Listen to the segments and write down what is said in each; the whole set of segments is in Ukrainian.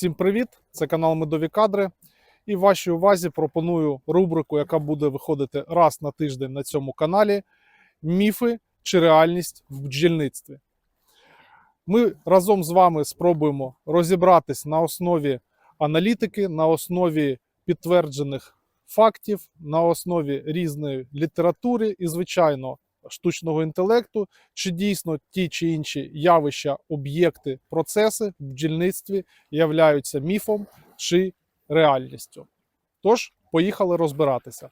Всім привіт! Це канал Медові Кадри. І вашій увазі пропоную рубрику, яка буде виходити раз на тиждень на цьому каналі: Міфи чи реальність в бджільництві. Ми разом з вами спробуємо розібратись на основі аналітики, на основі підтверджених фактів, на основі різної літератури і, звичайно, штучного інтелекту, чи дійсно ті чи інші явища, об'єкти, процеси в бджільництві являються міфом чи реальністю. Тож, поїхали розбиратися.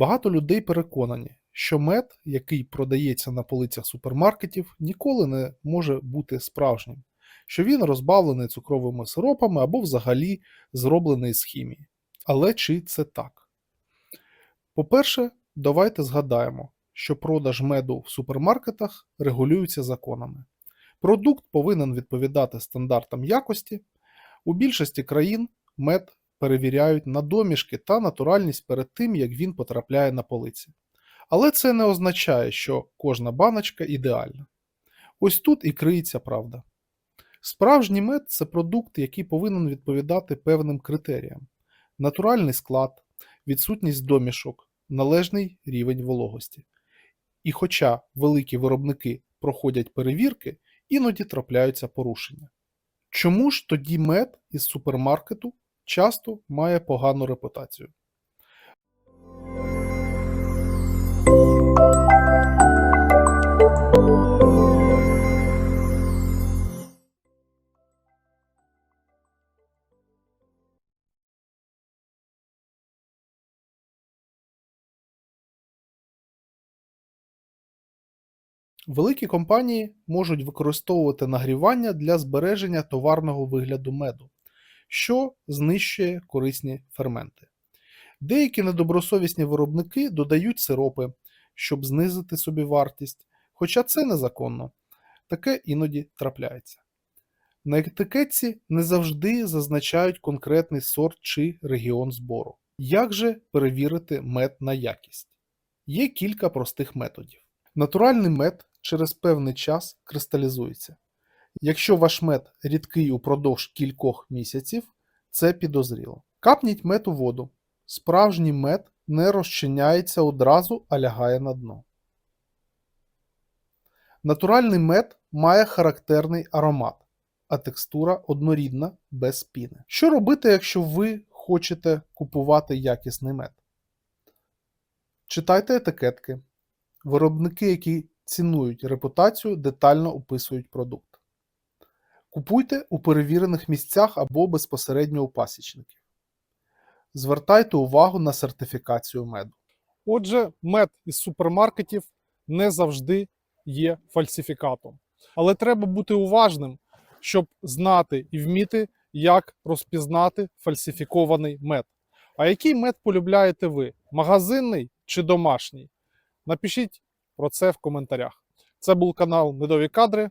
Багато людей переконані, що мед, який продається на полицях супермаркетів, ніколи не може бути справжнім, що він розбавлений цукровими сиропами або взагалі зроблений з хімії. Але чи це так? По-перше, давайте згадаємо, що продаж меду в супермаркетах регулюється законами. Продукт повинен відповідати стандартам якості. У більшості країн мед перевіряють на домішки та натуральність перед тим, як він потрапляє на полиці. Але це не означає, що кожна баночка ідеальна. Ось тут і криється правда. Справжній мед це продукт, який повинен відповідати певним критеріям: натуральний склад, відсутність домішок, належний рівень вологості. І хоча великі виробники проходять перевірки, іноді трапляються порушення. Чому ж тоді мед із супермаркету часто має погану репутацію. Великі компанії можуть використовувати нагрівання для збереження товарного вигляду меду що знищує корисні ферменти. Деякі недобросовісні виробники додають сиропи, щоб знизити собі вартість, хоча це незаконно, таке іноді трапляється. На етикетці не завжди зазначають конкретний сорт чи регіон збору. Як же перевірити мед на якість? Є кілька простих методів. Натуральний мед через певний час кристалізується. Якщо ваш мед рідкий упродовж кількох місяців, це підозріло. Капніть мед у воду. Справжній мед не розчиняється одразу, а лягає на дно. Натуральний мед має характерний аромат, а текстура однорідна без піни. Що робити, якщо ви хочете купувати якісний мед? Читайте етикетки. Виробники, які цінують репутацію, детально описують продукт. Купуйте у перевірених місцях або безпосередньо у пасічників. Звертайте увагу на сертифікацію меду. Отже, мед із супермаркетів не завжди є фальсифікатом. Але треба бути уважним, щоб знати і вміти, як розпізнати фальсифікований мед. А який мед полюбляєте ви? Магазинний чи домашній? Напишіть про це в коментарях. Це був канал Медові Кадри.